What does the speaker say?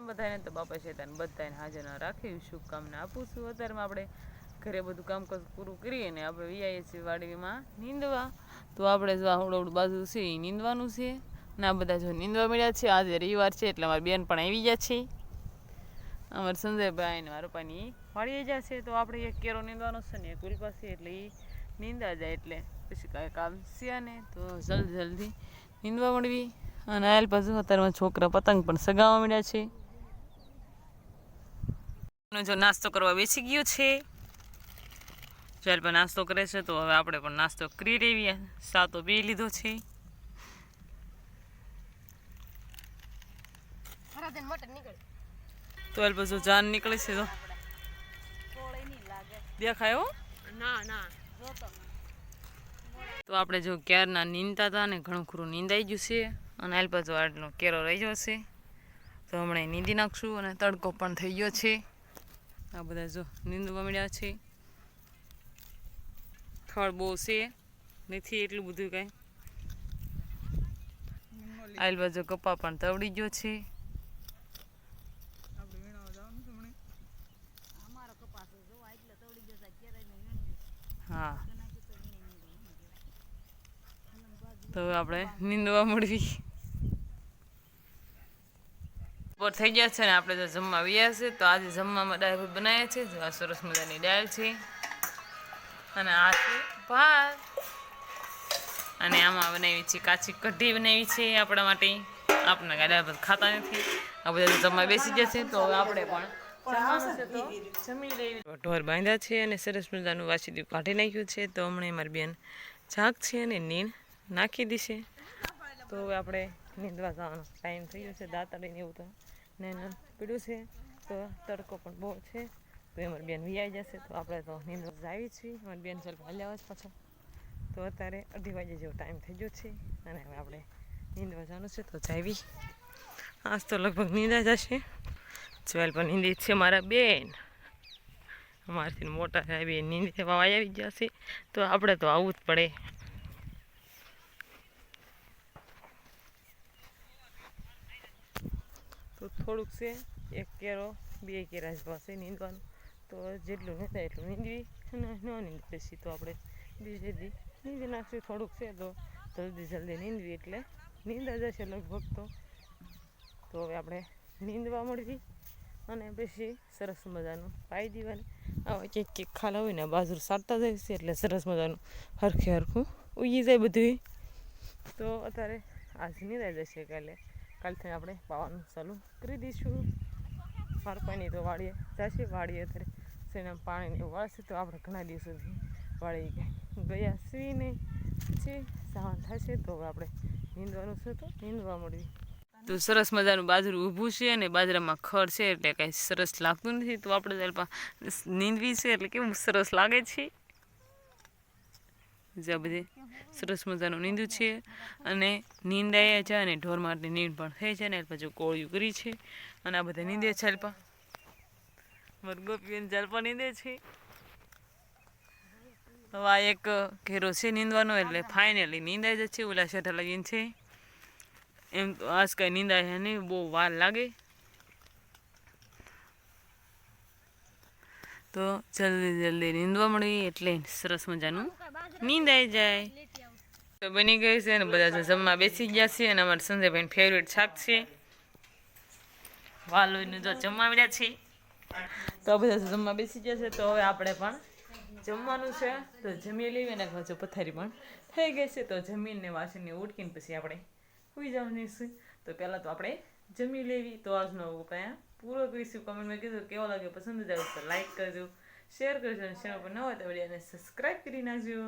બધાને તો બાપા શેતાન બધાને હાજર રાખી શુભકામના આપું છું. અત્યારમાં આપણે ઘરે બધું કામકાજ પૂરું કરીએ ને આપણે વિયાઈએ છીએ વાડીમાં નીંદવા. તો આપણે જો આ બાજુ છે એ નીંદવાનું છે. ના બધા જો નીંદવા મળ્યા છે. આજે રવિવાર છે એટલે અમારી બેન પણ આવી ગયા છે. અમારા સંજયભાઈ ને મારા પપ્પાની વાળીએ છે. તો આપણે એક કેરો નીંદવાનો છે ને એક ઉલ પાસે એટલે એ નીંદા જાય એટલે પછી કાંઈ કામ છે ને તો જલ્દી જલ્દી નીંદવા મળવી. અને આયલ પાછું અત્યારમાં છોકરા પતંગ પણ સગાવવા મળ્યા છે. નો જો નાસ્તો કરવા બેસી ગયો છે. ચાલ પણ નાસ્તો કરે છે તો હવે આપણે પણ નાસ્તો કરી લેવી. સા તો પી લીધો છે. તો હાલ પાછું જાન નીકળે છે તો. દેખાયો દેખાય હો. ના ના. તો આપણે જો ક્યારના નીંદતા હતા ને ઘણું ખરું નીંદાઈ ગયું છે. અને હાલ પાછો આટલો કેરો રહી ગયો છે. તો હમણાં નીંદી નાખશું અને તડકો પણ થઈ ગયો છે. આ બધા જો નીંદવા મળ્યા છે. ફળ બહુ છે. નથી એટલું બધું કાંઈ. આલ બાજુ કપા પણ તવડી ગયો છે. હા. તો આપણે નીંદવા મળવી. બપોર થઈ ગયા છે ને આપણે તો જમવા વ્યા છે. તો આજે જમવામાં ભાત બનાવ્યા છે આ સરસ મજાની દાળ છે. અને આ છે ભાત. અને આમાં બનાવી છે કાચી કઢી બનાવી છે આપણા માટે. આપણે ગાડા ભાત ખાતા નથી. આ બધા જમવા બેસી ગયા છે. તો આપણે પણ ઢોર બાંધ્યા છે અને સરસ મજાનું વાસીદું કાઢી નાખ્યું છે. તો હમણાં મારી બેન જાગ છે અને નીંદ નાખી દીશે તો હવે આપણે નીંદવા જવાનો ટાઈમ થઈ ગયો છે. દાંતડીને એવું તો ને પીડ્યું છે, તો તડકો પણ બહુ છે. તો એ મારી બેન વિયાઈ જશે, તો આપણે તો નીંદવા જ આવી છીએ મારી બેન ચાલ હાલ્યા જ પાછા. તો અત્યારે અઢી વાગે જેવો ટાઈમ થઈ ગયો છે, અને હવે આપણે નીંદવા જવાનું છે, તો જાવી. આજ તો લગભગ નીંદા જશે. જ્વેલ પણ નીંદી છે મારા બેન. અમારાથી મોટા થાય, બે નીંદી થવા આવી ગયા છે. તો આપણે તો આવવું જ પડે. થોડુંક છે, એક કેરો, બે કેરા જ પાસે નીંદવાનું. તો જેટલું નીંદા એટલું નીંદવી અને ન નીંદ પછી તો આપણે બીજે દી નીંદી નાખશું. થોડુંક છે તો જલ્દી જલ્દી નીંદવી એટલે નીંદા જશે લગભગ તો. તો હવે આપણે નીંદવા મળવી અને પછી સરસ મજાનું પાઈ દેવાની. આવા કંઈક કંઈક ખાલા હોય ને બાજુ સારતા જાય છે એટલે સરસ મજાનું હરખે હરખું ઉગી જાય બધું તો અત્યારે આજ નીંદાઈ જશે કાલે. કાલથી આપણે પાવાનું ચાલુ કરી દઈશું. મારું પાણી તો વાળીએ જશે વાળીએ અત્યારે સેના પાણીને વાળશે તો આપણે ઘણા દિવસોથી વાળી ગયા. છીએ નહીં પછી સાવન થશે તો આપણે નીંદવાનું છે તો નીંદવા મળવી તો સરસ મજાનું બાજરું ઊભું છે અને બાજરામાં ખડ છે એટલે કાંઈ સરસ લાગતું નથી. તો આપણે નીંદવી છે એટલે કેવું સરસ લાગે છે. જ્યાં બધે સરસ મજાનું નીંદું છે. અને નીંદાયા છે અને ઢોર મારની નીંદ પણ થઈ છે ને પછી કોળિયું કરી છે. અને આ બધા નીંદે છે અલ્પા. મારું ગોપીને જલપા નીંદે છે. હવે આ એક ઘેરો છે નીંદવાનો એટલે ફાઇનલી નીંદાઈ જશે ઓલા શેઠા લગીને છે. એમ તો આજ કાંઈ નીંદાય નહીં, બહુ વાર લાગે. તો જલ્દી જલ્દી નીંદવા મળી એટલે સરસ મજાનું નીંદાઈ જાય. તો બની ગયું છે અને બધા જમવા બેસી ગયા છે અને અમારા સંજયભાઈ ફેવરેટ શાક છે. વાલોઈનું જો જમવા મળ્યા છે. તો બધા જમવા બેસી ગયા છે, તો હવે આપણે પણ જમવાનું છે. તો જમી લેવી અને પાછું પથારી પણ થઈ ગઈ છે. તો જમીનને વાસણને ઉટકીને પછી આપણે સુઈ જવાની છે. તો પહેલાં તો આપણે જમી લેવી. તો આજનો ઉપાય પૂરો કરીશું. કમેન્ટમાં કીધું કેવો લાગે પસંદ જ આવે તો લાઈક કરજો. શેર કરજો અને ચેનલ પર ન હોય તો વિડીયોને સબસ્ક્રાઈબ કરી નાખજો